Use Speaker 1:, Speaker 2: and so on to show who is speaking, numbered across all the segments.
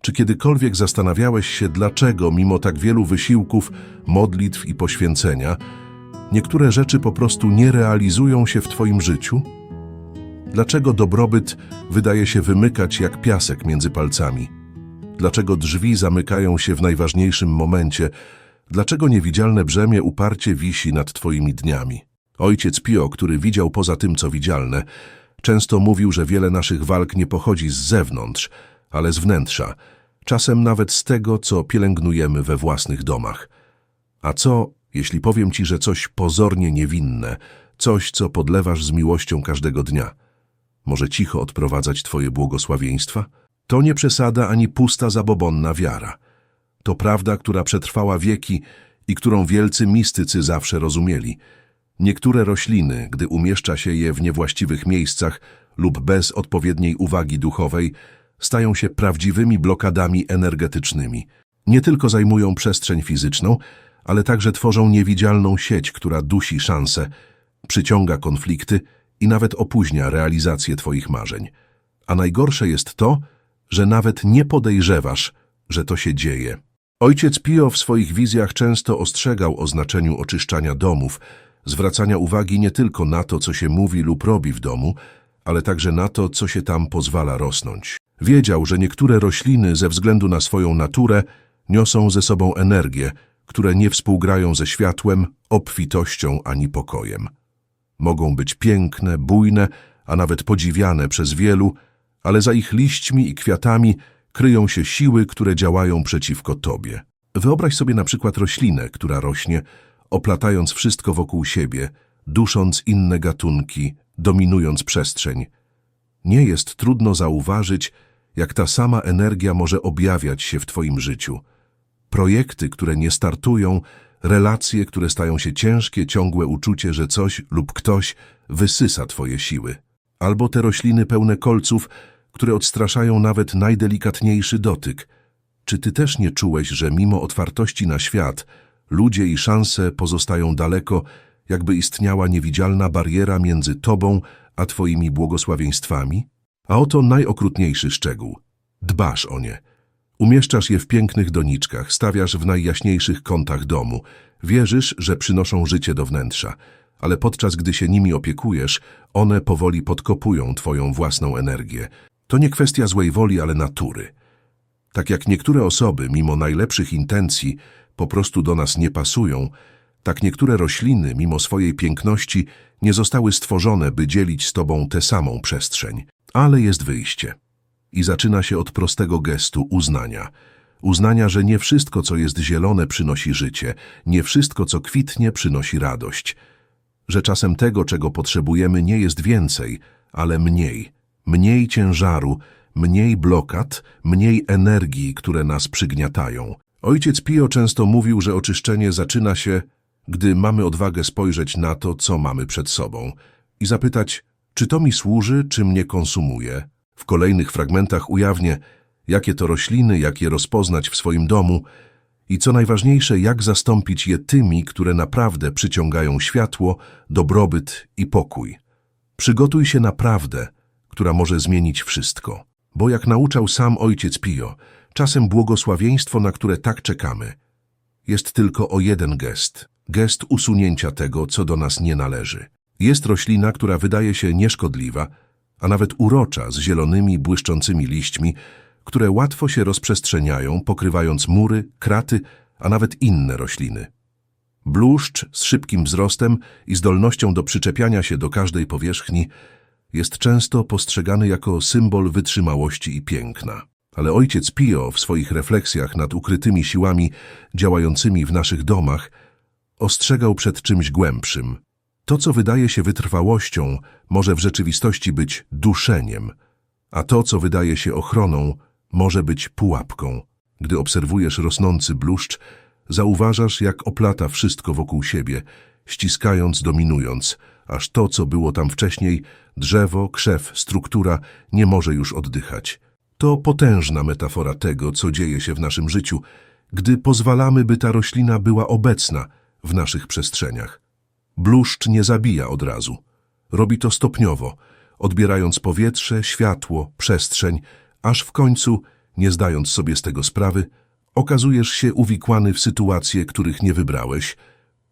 Speaker 1: Czy kiedykolwiek zastanawiałeś się, dlaczego mimo tak wielu wysiłków, modlitw i poświęcenia, niektóre rzeczy po prostu nie realizują się w Twoim życiu? Dlaczego dobrobyt wydaje się wymykać jak piasek między palcami? Dlaczego drzwi zamykają się w najważniejszym momencie? Dlaczego niewidzialne brzemię uparcie wisi nad Twoimi dniami? Ojciec Pio, który widział poza tym, co widzialne, często mówił, że wiele naszych walk nie pochodzi z zewnątrz, ale z wnętrza, czasem nawet z tego, co pielęgnujemy we własnych domach. A co, jeśli powiem Ci, że coś pozornie niewinne, coś, co podlewasz z miłością każdego dnia, może cicho odprowadzać Twoje błogosławieństwa? To nie przesada ani pusta zabobonna wiara. To prawda, która przetrwała wieki i którą wielcy mistycy zawsze rozumieli. Niektóre rośliny, gdy umieszcza się je w niewłaściwych miejscach lub bez odpowiedniej uwagi duchowej, stają się prawdziwymi blokadami energetycznymi. Nie tylko zajmują przestrzeń fizyczną, ale także tworzą niewidzialną sieć, która dusi szanse, przyciąga konflikty i nawet opóźnia realizację Twoich marzeń. A najgorsze jest to, że nawet nie podejrzewasz, że to się dzieje. Ojciec Pio w swoich wizjach często ostrzegał o znaczeniu oczyszczania domów, zwracania uwagi nie tylko na to, co się mówi lub robi w domu, ale także na to, co się tam pozwala rosnąć. Wiedział, że niektóre rośliny ze względu na swoją naturę niosą ze sobą energię, które nie współgrają ze światłem, obfitością ani pokojem. Mogą być piękne, bujne, a nawet podziwiane przez wielu, ale za ich liśćmi i kwiatami kryją się siły, które działają przeciwko tobie. Wyobraź sobie na przykład roślinę, która rośnie, oplatając wszystko wokół siebie, dusząc inne gatunki, dominując przestrzeń. Nie jest trudno zauważyć, jak ta sama energia może objawiać się w twoim życiu. Projekty, które nie startują, relacje, które stają się ciężkie, ciągłe uczucie, że coś lub ktoś wysysa twoje siły. Albo te rośliny pełne kolców, które odstraszają nawet najdelikatniejszy dotyk. Czy ty też nie czułeś, że mimo otwartości na świat, ludzie i szanse pozostają daleko, jakby istniała niewidzialna bariera między tobą a twoimi błogosławieństwami? A oto najokrutniejszy szczegół. Dbasz o nie. Umieszczasz je w pięknych doniczkach, stawiasz w najjaśniejszych kątach domu. Wierzysz, że przynoszą życie do wnętrza, ale podczas gdy się nimi opiekujesz, one powoli podkopują twoją własną energię. To nie kwestia złej woli, ale natury. Tak jak niektóre osoby, mimo najlepszych intencji, po prostu do nas nie pasują, tak niektóre rośliny, mimo swojej piękności, nie zostały stworzone, by dzielić z tobą tę samą przestrzeń. Ale jest wyjście. I zaczyna się od prostego gestu uznania. Uznania, że nie wszystko, co jest zielone, przynosi życie, nie wszystko, co kwitnie, przynosi radość. Że czasem tego, czego potrzebujemy, nie jest więcej, ale mniej. Mniej ciężaru, mniej blokad, mniej energii, które nas przygniatają. Ojciec Pio często mówił, że oczyszczenie zaczyna się, gdy mamy odwagę spojrzeć na to, co mamy przed sobą i zapytać, czy to mi służy, czy mnie konsumuje. W kolejnych fragmentach ujawnię, jakie to rośliny, jak je rozpoznać w swoim domu i co najważniejsze, jak zastąpić je tymi, które naprawdę przyciągają światło, dobrobyt i pokój. Przygotuj się na prawdę, która może zmienić wszystko. Bo jak nauczał sam ojciec Pio, czasem błogosławieństwo, na które tak czekamy, jest tylko o jeden gest. Gest usunięcia tego, co do nas nie należy. Jest roślina, która wydaje się nieszkodliwa, a nawet urocza, z zielonymi, błyszczącymi liśćmi, które łatwo się rozprzestrzeniają, pokrywając mury, kraty, a nawet inne rośliny. Bluszcz z szybkim wzrostem i zdolnością do przyczepiania się do każdej powierzchni jest często postrzegany jako symbol wytrzymałości i piękna. Ale ojciec Pio w swoich refleksjach nad ukrytymi siłami działającymi w naszych domach ostrzegał przed czymś głębszym. To, co wydaje się wytrwałością, może w rzeczywistości być duszeniem, a to, co wydaje się ochroną, może być pułapką. Gdy obserwujesz rosnący bluszcz, zauważasz, jak oplata wszystko wokół siebie, ściskając, dominując, aż to, co było tam wcześniej, drzewo, krzew, struktura, nie może już oddychać. To potężna metafora tego, co dzieje się w naszym życiu, gdy pozwalamy, by ta roślina była obecna w naszych przestrzeniach. Bluszcz nie zabija od razu. Robi to stopniowo, odbierając powietrze, światło, przestrzeń, aż w końcu Nie zdając sobie z tego sprawy, okazujesz się uwikłany w sytuacje, których nie wybrałeś,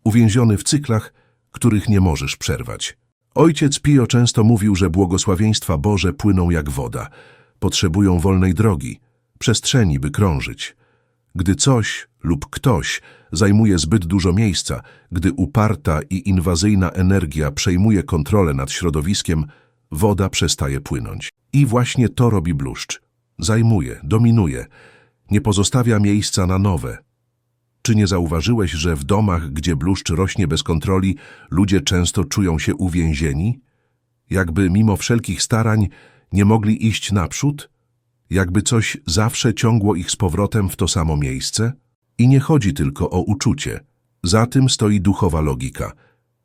Speaker 1: uwięziony w cyklach, których nie możesz przerwać. Ojciec Pio często mówił, że błogosławieństwa Boże płyną jak woda, potrzebują wolnej drogi, przestrzeni, by krążyć. Gdy coś lub ktoś zajmuje zbyt dużo miejsca, gdy uparta i inwazyjna energia przejmuje kontrolę nad środowiskiem, woda przestaje płynąć. I właśnie to robi bluszcz. Zajmuje, dominuje, nie pozostawia miejsca na nowe. Czy nie zauważyłeś, że w domach, gdzie bluszcz rośnie bez kontroli, ludzie często czują się uwięzieni? Jakby mimo wszelkich starań nie mogli iść naprzód? Jakby coś zawsze ciągło ich z powrotem w to samo miejsce? I nie chodzi tylko o uczucie. Za tym stoi duchowa logika.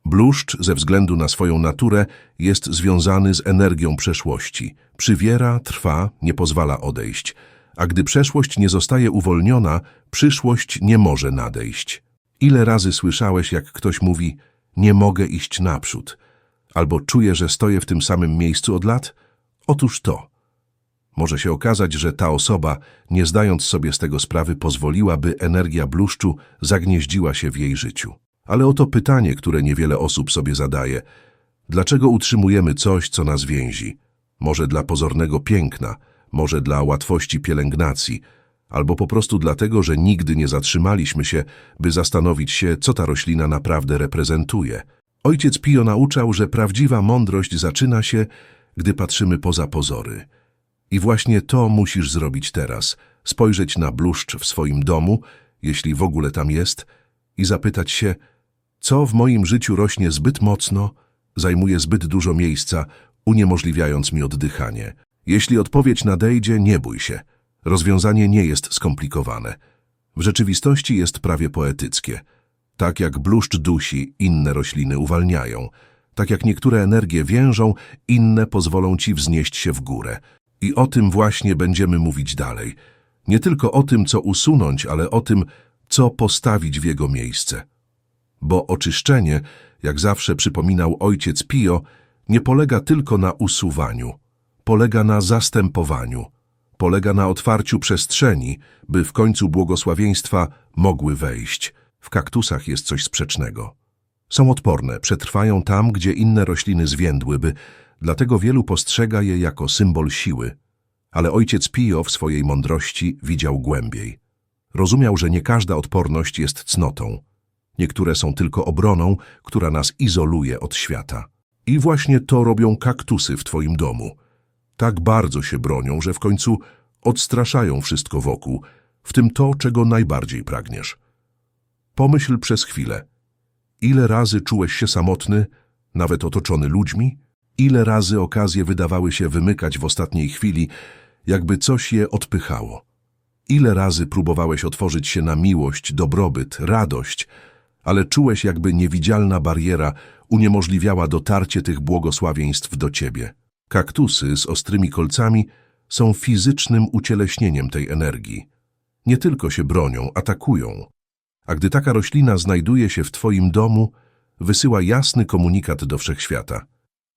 Speaker 1: Bluszcz, ze względu na swoją naturę, jest związany z energią przeszłości. Przywiera, trwa, nie pozwala odejść. A gdy przeszłość nie zostaje uwolniona, przyszłość nie może nadejść. Ile razy słyszałeś, jak ktoś mówi, nie mogę iść naprzód, albo czuję, że stoję w tym samym miejscu od lat? Otóż to. Może się okazać, że ta osoba, nie zdając sobie z tego sprawy, pozwoliła, by energia bluszczu zagnieździła się w jej życiu. Ale oto pytanie, które niewiele osób sobie zadaje. Dlaczego utrzymujemy coś, co nas więzi? Może dla pozornego piękna, może dla łatwości pielęgnacji, albo po prostu dlatego, że nigdy nie zatrzymaliśmy się, by zastanowić się, co ta roślina naprawdę reprezentuje. Ojciec Pio nauczał, że prawdziwa mądrość zaczyna się, gdy patrzymy poza pozory. I właśnie to musisz zrobić teraz. Spojrzeć na bluszcz w swoim domu, jeśli w ogóle tam jest, i zapytać się, co w moim życiu rośnie zbyt mocno, zajmuje zbyt dużo miejsca, uniemożliwiając mi oddychanie. Jeśli odpowiedź nadejdzie, nie bój się. Rozwiązanie nie jest skomplikowane. W rzeczywistości jest prawie poetyckie. Tak jak bluszcz dusi, inne rośliny uwalniają. Tak jak niektóre energie więżą, inne pozwolą ci wznieść się w górę. I o tym właśnie będziemy mówić dalej. Nie tylko o tym, co usunąć, ale o tym, co postawić w jego miejsce. Bo oczyszczenie, jak zawsze przypominał ojciec Pio, nie polega tylko na usuwaniu. Polega na zastępowaniu. Polega na otwarciu przestrzeni, by w końcu błogosławieństwa mogły wejść. W kaktusach jest coś sprzecznego. Są odporne, przetrwają tam, gdzie inne rośliny zwiędłyby, dlatego wielu postrzega je jako symbol siły. Ale ojciec Pio w swojej mądrości widział głębiej. Rozumiał, że nie każda odporność jest cnotą. Niektóre są tylko obroną, która nas izoluje od świata. I właśnie to robią kaktusy w twoim domu. Tak bardzo się bronią, że w końcu odstraszają wszystko wokół, w tym to, czego najbardziej pragniesz. Pomyśl przez chwilę. Ile razy czułeś się samotny, nawet otoczony ludźmi? Ile razy okazje wydawały się wymykać w ostatniej chwili, jakby coś je odpychało? Ile razy próbowałeś otworzyć się na miłość, dobrobyt, radość, ale czułeś, jakby niewidzialna bariera uniemożliwiała dotarcie tych błogosławieństw do ciebie? Kaktusy z ostrymi kolcami są fizycznym ucieleśnieniem tej energii. Nie tylko się bronią, atakują. A gdy taka roślina znajduje się w twoim domu, wysyła jasny komunikat do wszechświata.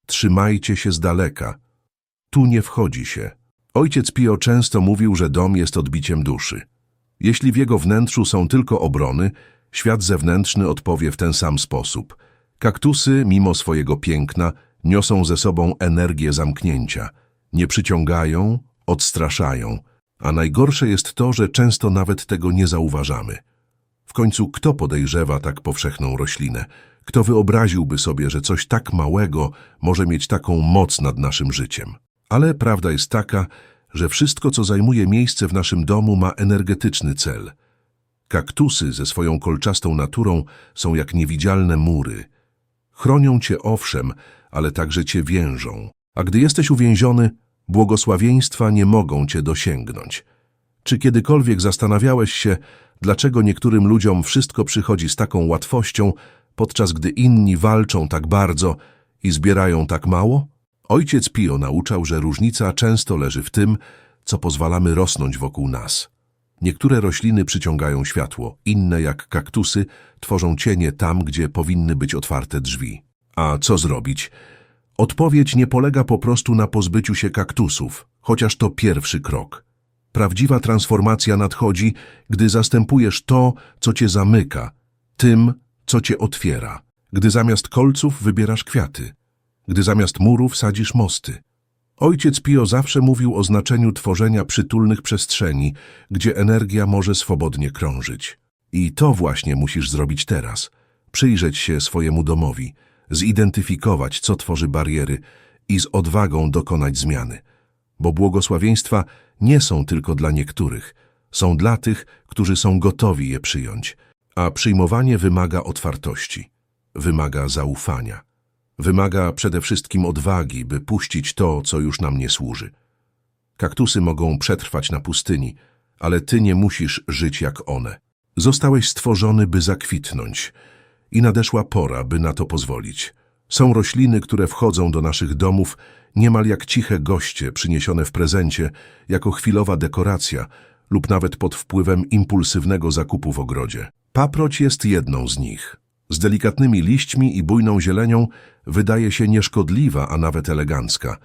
Speaker 1: Trzymajcie się z daleka. Tu nie wchodzi się. Ojciec Pio często mówił, że dom jest odbiciem duszy. Jeśli w jego wnętrzu są tylko obrony, świat zewnętrzny odpowie w ten sam sposób. Kaktusy, mimo swojego piękna, niosą ze sobą energię zamknięcia. Nie przyciągają, odstraszają. A najgorsze jest to, że często nawet tego nie zauważamy. W końcu kto podejrzewa tak powszechną roślinę? Kto wyobraziłby sobie, że coś tak małego może mieć taką moc nad naszym życiem? Ale prawda jest taka, że wszystko, co zajmuje miejsce w naszym domu, ma energetyczny cel. Kaktusy ze swoją kolczastą naturą są jak niewidzialne mury. Chronią cię owszem, ale także cię więżą. A gdy jesteś uwięziony, błogosławieństwa nie mogą cię dosięgnąć. Czy kiedykolwiek zastanawiałeś się, dlaczego niektórym ludziom wszystko przychodzi z taką łatwością, podczas gdy inni walczą tak bardzo i zbierają tak mało? Ojciec Pio nauczał, że różnica często leży w tym, co pozwalamy rosnąć wokół nas. Niektóre rośliny przyciągają światło, inne jak kaktusy tworzą cienie tam, gdzie powinny być otwarte drzwi. A co zrobić? Odpowiedź nie polega po prostu na pozbyciu się kaktusów, chociaż to pierwszy krok. Prawdziwa transformacja nadchodzi, gdy zastępujesz to, co cię zamyka, tym, co cię otwiera. Gdy zamiast kolców wybierasz kwiaty. Gdy zamiast murów sadzisz mosty. Ojciec Pio zawsze mówił o znaczeniu tworzenia przytulnych przestrzeni, gdzie energia może swobodnie krążyć. I to właśnie musisz zrobić teraz. Przyjrzeć się swojemu domowi, zidentyfikować, co tworzy bariery i z odwagą dokonać zmiany. Bo błogosławieństwa nie są tylko dla niektórych, są dla tych, którzy są gotowi je przyjąć. A przyjmowanie wymaga otwartości, wymaga zaufania. Wymaga przede wszystkim odwagi, by puścić to, co już nam nie służy. Kaktusy mogą przetrwać na pustyni, ale ty nie musisz żyć jak one. Zostałeś stworzony, by zakwitnąć i nadeszła pora, by na to pozwolić. Są rośliny, które wchodzą do naszych domów niemal jak ciche goście przyniesione w prezencie, jako chwilowa dekoracja lub nawet pod wpływem impulsywnego zakupu w ogrodzie. Paproć jest jedną z nich. Z delikatnymi liśćmi i bujną zielenią wydaje się nieszkodliwa, a nawet elegancka.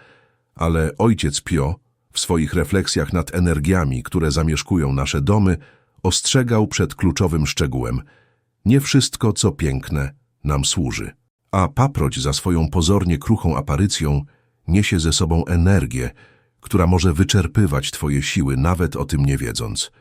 Speaker 1: Ale ojciec Pio, w swoich refleksjach nad energiami, które zamieszkują nasze domy, ostrzegał przed kluczowym szczegółem. Nie wszystko, co piękne, nam służy. A paproć za swoją pozornie kruchą aparycją niesie ze sobą energię, która może wyczerpywać twoje siły, nawet o tym nie wiedząc.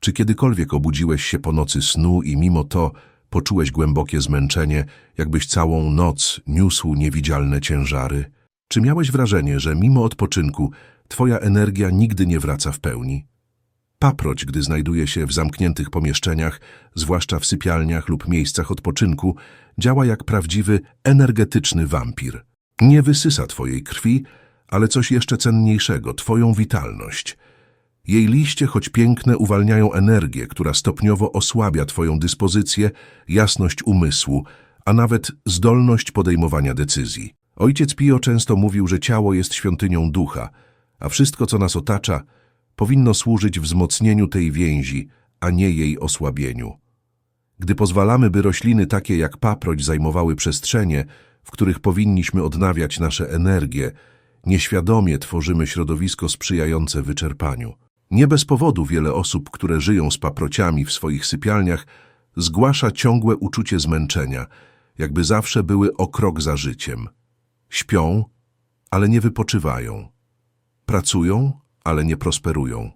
Speaker 1: Czy kiedykolwiek obudziłeś się po nocy snu i mimo to poczułeś głębokie zmęczenie, jakbyś całą noc niósł niewidzialne ciężary? Czy miałeś wrażenie, że mimo odpoczynku twoja energia nigdy nie wraca w pełni? Paproć, gdy znajduje się w zamkniętych pomieszczeniach, zwłaszcza w sypialniach lub miejscach odpoczynku, działa jak prawdziwy energetyczny wampir. Nie wysysa twojej krwi, ale coś jeszcze cenniejszego, twoją witalność. Jej liście, choć piękne, uwalniają energię, która stopniowo osłabia twoją dyspozycję, jasność umysłu, a nawet zdolność podejmowania decyzji. Ojciec Pio często mówił, że ciało jest świątynią ducha, a wszystko, co nas otacza, powinno służyć wzmocnieniu tej więzi, a nie jej osłabieniu. Gdy pozwalamy, by rośliny takie jak paproć zajmowały przestrzenie, w których powinniśmy odnawiać nasze energie, nieświadomie tworzymy środowisko sprzyjające wyczerpaniu. Nie bez powodu wiele osób, które żyją z paprociami w swoich sypialniach, zgłasza ciągłe uczucie zmęczenia, jakby zawsze były o krok za życiem. Śpią, ale nie wypoczywają. Pracują, ale nie prosperują.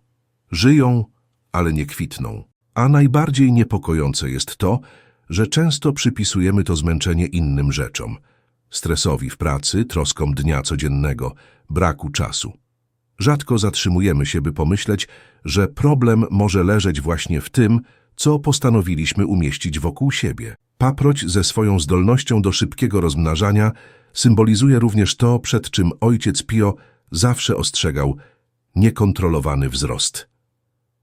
Speaker 1: Żyją, ale nie kwitną. A najbardziej niepokojące jest to, że często przypisujemy to zmęczenie innym rzeczom. Stresowi w pracy, troskom dnia codziennego, braku czasu. Rzadko zatrzymujemy się, by pomyśleć, że problem może leżeć właśnie w tym, co postanowiliśmy umieścić wokół siebie. Paproć ze swoją zdolnością do szybkiego rozmnażania symbolizuje również to, przed czym ojciec Pio zawsze ostrzegał niekontrolowany wzrost.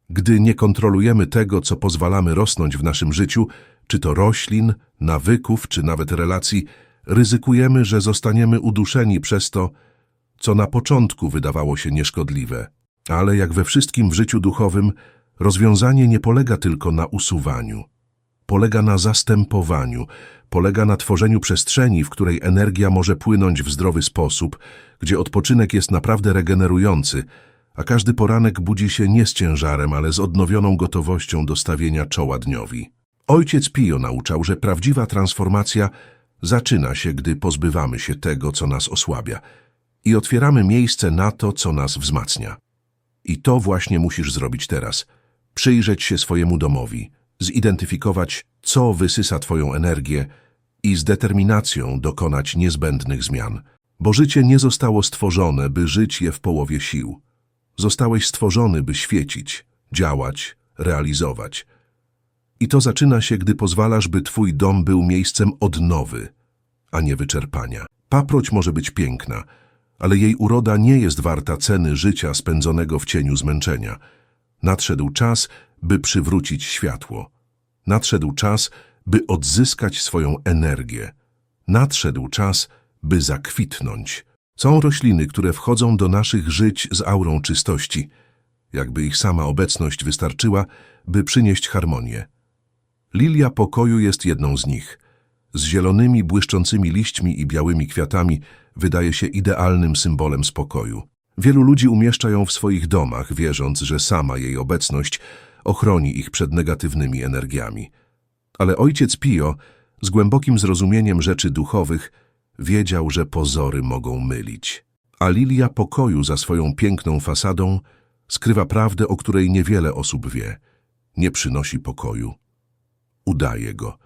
Speaker 1: Gdy nie kontrolujemy tego, co pozwalamy rosnąć w naszym życiu, czy to roślin, nawyków, czy nawet relacji, ryzykujemy, że zostaniemy uduszeni przez to, co na początku wydawało się nieszkodliwe. Ale jak we wszystkim w życiu duchowym, rozwiązanie nie polega tylko na usuwaniu. Polega na zastępowaniu, polega na tworzeniu przestrzeni, w której energia może płynąć w zdrowy sposób, gdzie odpoczynek jest naprawdę regenerujący, a każdy poranek budzi się nie z ciężarem, ale z odnowioną gotowością do stawienia czoła dniowi. Ojciec Pio nauczał, że prawdziwa transformacja zaczyna się, gdy pozbywamy się tego, co nas osłabia i otwieramy miejsce na to, co nas wzmacnia. I to właśnie musisz zrobić teraz. Przyjrzeć się swojemu domowi, zidentyfikować, co wysysa twoją energię i z determinacją dokonać niezbędnych zmian. Bo życie nie zostało stworzone, by żyć je w połowie sił. Zostałeś stworzony, by świecić, działać, realizować. I to zaczyna się, gdy pozwalasz, by twój dom był miejscem odnowy, a nie wyczerpania. Paproć może być piękna, ale jej uroda nie jest warta ceny życia spędzonego w cieniu zmęczenia. Nadszedł czas, by przywrócić światło. Nadszedł czas, by odzyskać swoją energię. Nadszedł czas, by zakwitnąć. Są rośliny, które wchodzą do naszych żyć z aurą czystości, jakby ich sama obecność wystarczyła, by przynieść harmonię. Lilia pokoju jest jedną z nich. Z zielonymi, błyszczącymi liśćmi i białymi kwiatami wydaje się idealnym symbolem spokoju. Wielu ludzi umieszcza ją w swoich domach, wierząc, że sama jej obecność ochroni ich przed negatywnymi energiami. Ale ojciec Pio, z głębokim zrozumieniem rzeczy duchowych, wiedział, że pozory mogą mylić. A lilia pokoju za swoją piękną fasadą skrywa prawdę, o której niewiele osób wie. Nie przynosi pokoju. Udaje go.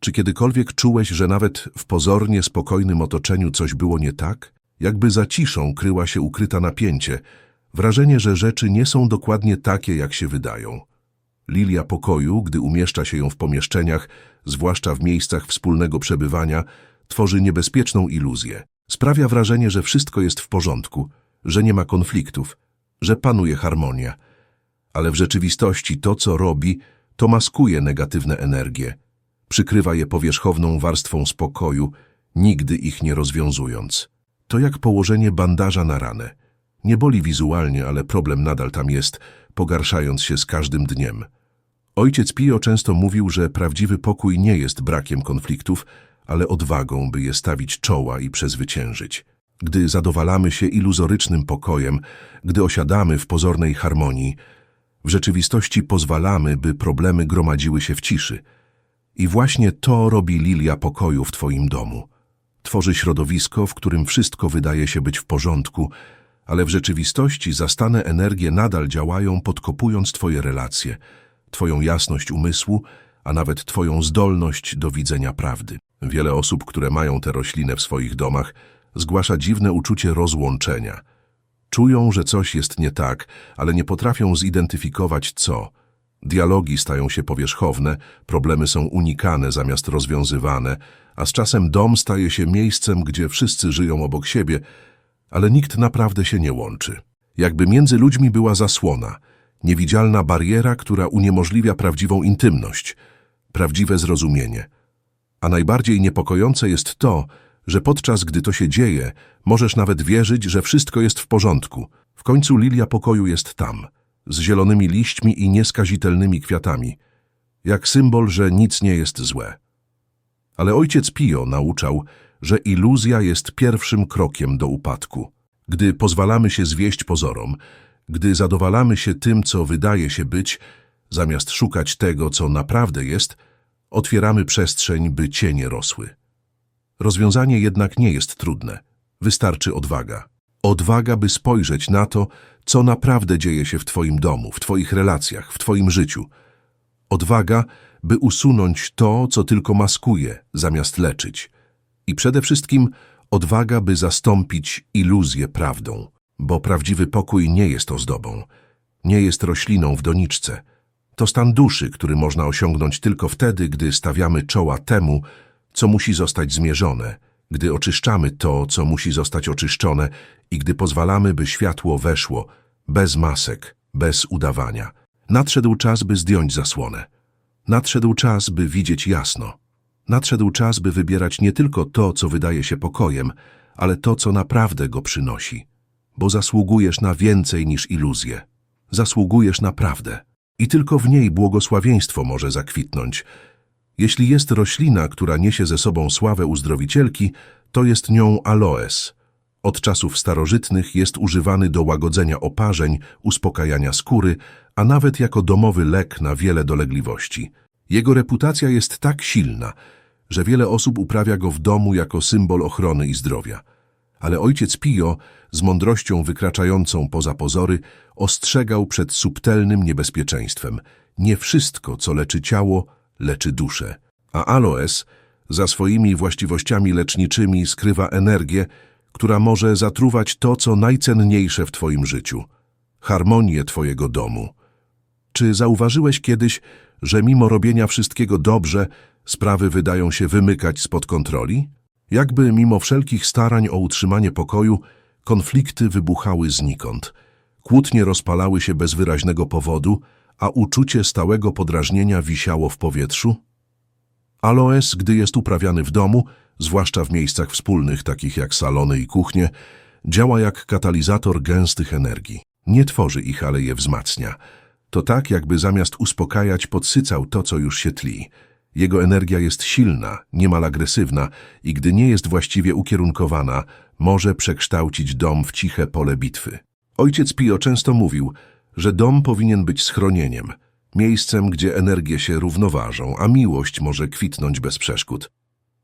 Speaker 1: Czy kiedykolwiek czułeś, że nawet w pozornie spokojnym otoczeniu coś było nie tak? Jakby za ciszą kryła się ukryta napięcie, wrażenie, że rzeczy nie są dokładnie takie, jak się wydają. Lilia pokoju, gdy umieszcza się ją w pomieszczeniach, zwłaszcza w miejscach wspólnego przebywania, tworzy niebezpieczną iluzję. Sprawia wrażenie, że wszystko jest w porządku, że nie ma konfliktów, że panuje harmonia. Ale w rzeczywistości to, co robi, to maskuje negatywne energie. Przykrywa je powierzchowną warstwą spokoju, nigdy ich nie rozwiązując. To jak położenie bandaża na ranę. Nie boli wizualnie, ale problem nadal tam jest, pogarszając się z każdym dniem. Ojciec Pio często mówił, że prawdziwy pokój nie jest brakiem konfliktów, ale odwagą, by je stawić czoła i przezwyciężyć. Gdy zadowalamy się iluzorycznym pokojem, gdy osiadamy w pozornej harmonii, w rzeczywistości pozwalamy, by problemy gromadziły się w ciszy. I właśnie to robi lilia pokoju w Twoim domu. Tworzy środowisko, w którym wszystko wydaje się być w porządku, ale w rzeczywistości zastane energie nadal działają, podkopując Twoje relacje, Twoją jasność umysłu, a nawet Twoją zdolność do widzenia prawdy. Wiele osób, które mają tę roślinę w swoich domach, zgłasza dziwne uczucie rozłączenia. Czują, że coś jest nie tak, ale nie potrafią zidentyfikować co. Dialogi stają się powierzchowne, problemy są unikane zamiast rozwiązywane, a z czasem dom staje się miejscem, gdzie wszyscy żyją obok siebie, ale nikt naprawdę się nie łączy. Jakby między ludźmi była zasłona, niewidzialna bariera, która uniemożliwia prawdziwą intymność, prawdziwe zrozumienie. A najbardziej niepokojące jest to, że podczas gdy to się dzieje, możesz nawet wierzyć, że wszystko jest w porządku. W końcu lilia pokoju jest tam, z zielonymi liśćmi i nieskazitelnymi kwiatami, jak symbol, że nic nie jest złe. Ale ojciec Pio nauczał, że iluzja jest pierwszym krokiem do upadku. Gdy pozwalamy się zwieść pozorom, gdy zadowalamy się tym, co wydaje się być, zamiast szukać tego, co naprawdę jest, otwieramy przestrzeń, by cienie rosły. Rozwiązanie jednak nie jest trudne. Wystarczy odwaga. Odwaga, by spojrzeć na to, co naprawdę dzieje się w Twoim domu, w Twoich relacjach, w Twoim życiu. Odwaga, by usunąć to, co tylko maskuje, zamiast leczyć. I przede wszystkim odwaga, by zastąpić iluzję prawdą, bo prawdziwy pokój nie jest ozdobą, nie jest rośliną w doniczce. To stan duszy, który można osiągnąć tylko wtedy, gdy stawiamy czoła temu, co musi zostać zmierzone, gdy oczyszczamy to, co musi zostać oczyszczone i gdy pozwalamy, by światło weszło, bez masek, bez udawania. Nadszedł czas, by zdjąć zasłonę. Nadszedł czas, by widzieć jasno. Nadszedł czas, by wybierać nie tylko to, co wydaje się pokojem, ale to, co naprawdę go przynosi. Bo zasługujesz na więcej niż iluzję. Zasługujesz na prawdę. I tylko w niej błogosławieństwo może zakwitnąć. Jeśli jest roślina, która niesie ze sobą sławę uzdrowicielki, to jest nią aloes. Od czasów starożytnych jest używany do łagodzenia oparzeń, uspokajania skóry, a nawet jako domowy lek na wiele dolegliwości. Jego reputacja jest tak silna, że wiele osób uprawia go w domu jako symbol ochrony i zdrowia. Ale ojciec Pio, z mądrością wykraczającą poza pozory, ostrzegał przed subtelnym niebezpieczeństwem. Nie wszystko, co leczy ciało, leczy duszę. A aloes, za swoimi właściwościami leczniczymi, skrywa energię, która może zatruwać to, co najcenniejsze w Twoim życiu harmonię Twojego domu. Czy zauważyłeś kiedyś, że mimo robienia wszystkiego dobrze, sprawy wydają się wymykać spod kontroli? Jakby mimo wszelkich starań o utrzymanie pokoju, konflikty wybuchały znikąd. Kłótnie rozpalały się bez wyraźnego powodu, a uczucie stałego podrażnienia wisiało w powietrzu? Aloes, gdy jest uprawiany w domu, zwłaszcza w miejscach wspólnych, takich jak salony i kuchnie, działa jak katalizator gęstych energii. Nie tworzy ich, ale je wzmacnia. To tak, jakby zamiast uspokajać, podsycał to, co już się tli. Jego energia jest silna, niemal agresywna i gdy nie jest właściwie ukierunkowana, może przekształcić dom w ciche pole bitwy. Ojciec Pio często mówił, że dom powinien być schronieniem, miejscem, gdzie energie się równoważą, a miłość może kwitnąć bez przeszkód.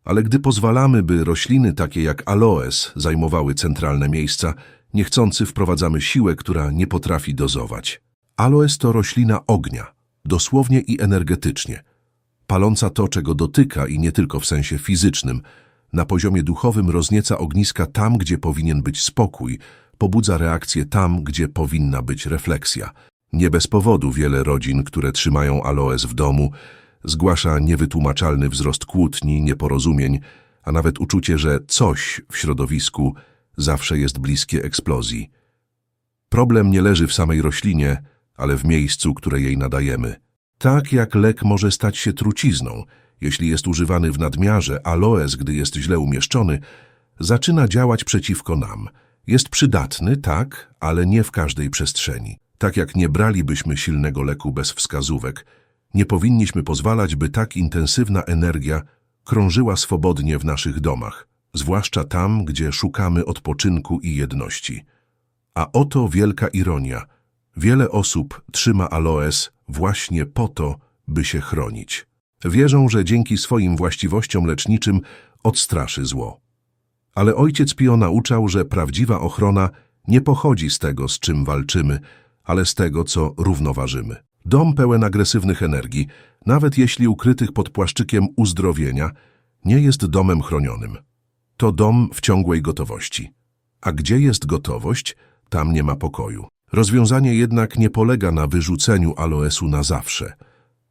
Speaker 1: Ale gdy pozwalamy, by rośliny takie jak aloes zajmowały centralne miejsca, niechcący wprowadzamy siłę, która nie potrafi dozować. Aloes to roślina ognia, dosłownie i energetycznie, paląca to, czego dotyka i nie tylko w sensie fizycznym. Na poziomie duchowym roznieca ogniska tam, gdzie powinien być spokój, pobudza reakcję tam, gdzie powinna być refleksja. Nie bez powodu wiele rodzin, które trzymają aloes w domu, zgłasza niewytłumaczalny wzrost kłótni, nieporozumień, a nawet uczucie, że coś w środowisku zawsze jest bliskie eksplozji. Problem nie leży w samej roślinie, ale w miejscu, które jej nadajemy. Tak jak lek może stać się trucizną, jeśli jest używany w nadmiarze, aloes, gdy jest źle umieszczony, zaczyna działać przeciwko nam. Jest przydatny, tak, ale nie w każdej przestrzeni. Tak jak nie bralibyśmy silnego leku bez wskazówek, nie powinniśmy pozwalać, by tak intensywna energia krążyła swobodnie w naszych domach, zwłaszcza tam, gdzie szukamy odpoczynku i jedności. A oto wielka ironia. Wiele osób trzyma aloes właśnie po to, by się chronić. Wierzą, że dzięki swoim właściwościom leczniczym odstraszy zło. Ale ojciec Pio nauczał, że prawdziwa ochrona nie pochodzi z tego, z czym walczymy, ale z tego, co równoważymy. Dom pełen agresywnych energii, nawet jeśli ukrytych pod płaszczykiem uzdrowienia, nie jest domem chronionym. To dom w ciągłej gotowości. A gdzie jest gotowość, tam nie ma pokoju. Rozwiązanie jednak nie polega na wyrzuceniu aloesu na zawsze.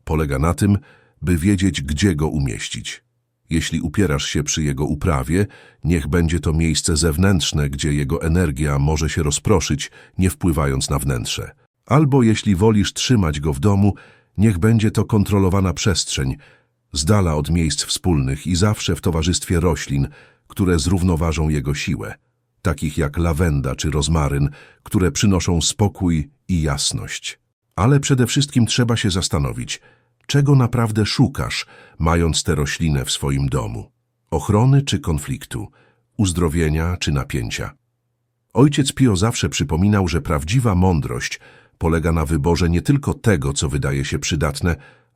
Speaker 1: Polega na tym, by wiedzieć, gdzie go umieścić. Jeśli upierasz się przy jego uprawie, niech będzie to miejsce zewnętrzne, gdzie jego energia może się rozproszyć, nie wpływając na wnętrze. Albo jeśli wolisz trzymać go w domu, niech będzie to kontrolowana przestrzeń, z dala od miejsc wspólnych i zawsze w towarzystwie roślin, które zrównoważą jego siłę, takich jak lawenda czy rozmaryn, które przynoszą spokój i jasność. Ale przede wszystkim trzeba się zastanowić, czego naprawdę szukasz, mając tę roślinę w swoim domu. Ochrony czy konfliktu, uzdrowienia czy napięcia. Ojciec Pio zawsze przypominał, że prawdziwa mądrość polega na wyborze nie tylko tego, co wydaje się przydatne,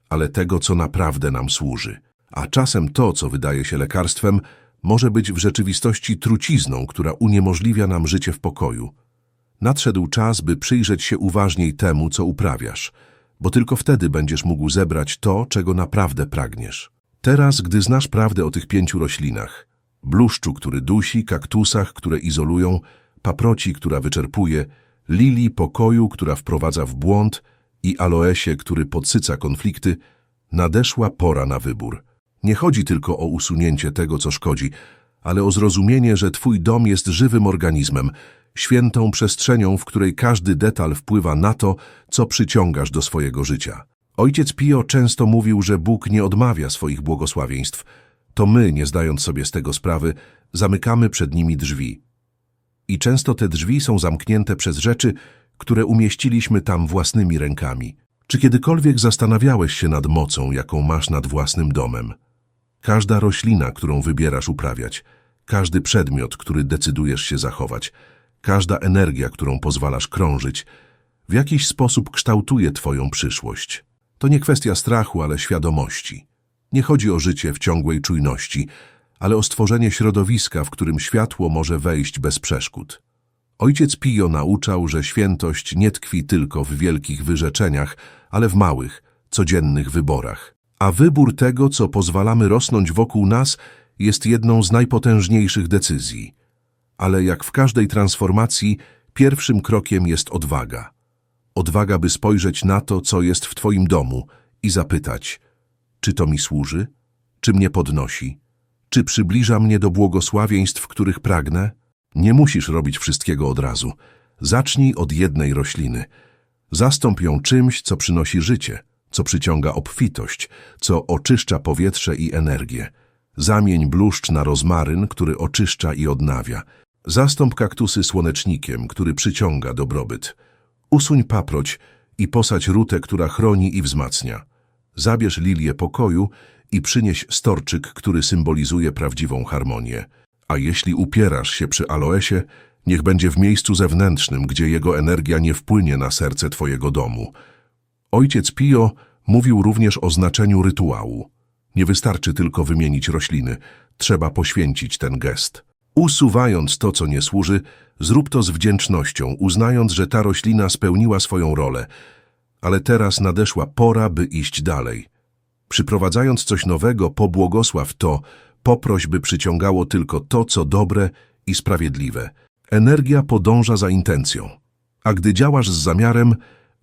Speaker 1: ale tego, co naprawdę nam służy. A czasem to, co wydaje się lekarstwem, może być w rzeczywistości trucizną, która uniemożliwia nam życie w pokoju. Nadszedł czas, by przyjrzeć się uważniej temu, co uprawiasz, bo tylko wtedy będziesz mógł zebrać to, czego naprawdę pragniesz. Teraz, gdy znasz prawdę o tych pięciu roślinach, bluszczu, który dusi, kaktusach, które izolują, paproci, która wyczerpuje, lilii pokoju, która wprowadza w błąd i aloesie, który podsyca konflikty, nadeszła pora na wybór. Nie chodzi tylko o usunięcie tego, co szkodzi, ale o zrozumienie, że twój dom jest żywym organizmem, świętą przestrzenią, w której każdy detal wpływa na to, co przyciągasz do swojego życia. Ojciec Pio często mówił, że Bóg nie odmawia swoich błogosławieństw. To my, nie zdając sobie z tego sprawy, zamykamy przed nimi drzwi. I często te drzwi są zamknięte przez rzeczy, które umieściliśmy tam własnymi rękami. Czy kiedykolwiek zastanawiałeś się nad mocą, jaką masz nad własnym domem? Każda roślina, którą wybierasz uprawiać, każdy przedmiot, który decydujesz się zachować, każda energia, którą pozwalasz krążyć, w jakiś sposób kształtuje Twoją przyszłość. To nie kwestia strachu, ale świadomości. Nie chodzi o życie w ciągłej czujności, ale o stworzenie środowiska, w którym światło może wejść bez przeszkód. Ojciec Pio nauczał, że świętość nie tkwi tylko w wielkich wyrzeczeniach, ale w małych, codziennych wyborach. A wybór tego, co pozwalamy rosnąć wokół nas, jest jedną z najpotężniejszych decyzji. Ale jak w każdej transformacji, pierwszym krokiem jest odwaga. Odwaga, by spojrzeć na to, co jest w Twoim domu i zapytać, czy to mi służy, czy mnie podnosi, czy przybliża mnie do błogosławieństw, których pragnę? Nie musisz robić wszystkiego od razu. Zacznij od jednej rośliny. Zastąp ją czymś, co przynosi życie, co przyciąga obfitość, co oczyszcza powietrze i energię. Zamień bluszcz na rozmaryn, który oczyszcza i odnawia. Zastąp kaktusy słonecznikiem, który przyciąga dobrobyt. Usuń paproć i posadź rutę, która chroni i wzmacnia. Zabierz lilię pokoju i przynieś storczyk, który symbolizuje prawdziwą harmonię. A jeśli upierasz się przy aloesie, niech będzie w miejscu zewnętrznym, gdzie jego energia nie wpłynie na serce twojego domu. Ojciec Pio mówił również o znaczeniu rytuału. Nie wystarczy tylko wymienić rośliny, trzeba poświęcić ten gest. Usuwając to, co nie służy, zrób to z wdzięcznością, uznając, że ta roślina spełniła swoją rolę. Ale teraz nadeszła pora, by iść dalej. Przyprowadzając coś nowego, pobłogosław to, poproś, by przyciągało tylko to, co dobre i sprawiedliwe. Energia podąża za intencją. A gdy działasz z zamiarem,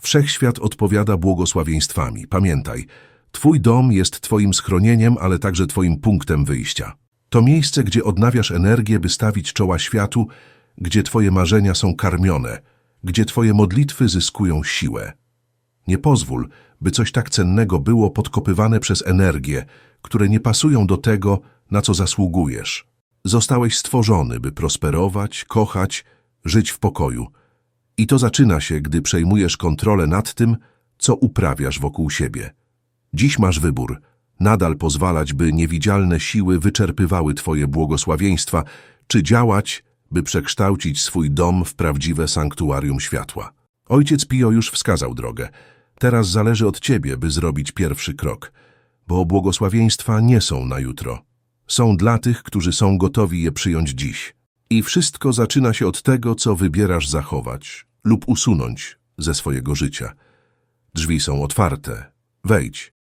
Speaker 1: wszechświat odpowiada błogosławieństwami. Pamiętaj, twój dom jest twoim schronieniem, ale także twoim punktem wyjścia. To miejsce, gdzie odnawiasz energię, by stawić czoła światu, gdzie twoje marzenia są karmione, gdzie twoje modlitwy zyskują siłę. Nie pozwól, by coś tak cennego było podkopywane przez energie, które nie pasują do tego, na co zasługujesz. Zostałeś stworzony, by prosperować, kochać, żyć w pokoju. I to zaczyna się, gdy przejmujesz kontrolę nad tym, co uprawiasz wokół siebie. Dziś masz wybór. Nadal pozwalać, by niewidzialne siły wyczerpywały Twoje błogosławieństwa, czy działać, by przekształcić swój dom w prawdziwe sanktuarium światła. Ojciec Pio już wskazał drogę. Teraz zależy od Ciebie, by zrobić pierwszy krok, bo błogosławieństwa nie są na jutro. Są dla tych, którzy są gotowi je przyjąć dziś. I wszystko zaczyna się od tego, co wybierasz zachować lub usunąć ze swojego życia. Drzwi są otwarte. Wejdź.